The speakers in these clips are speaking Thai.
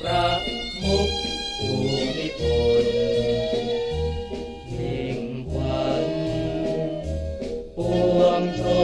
พระมุขภูมิพลเพ่งขวันปวงชน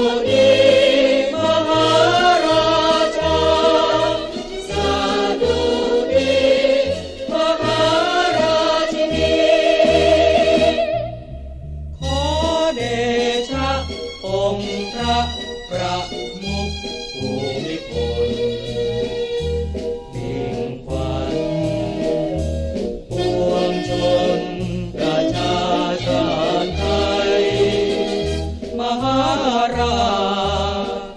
องพระประมุขภูมิพลมิ่งขวัญปวงชนประชาชาติไทย มหาราช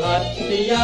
ขัตติย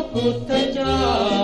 puttajaa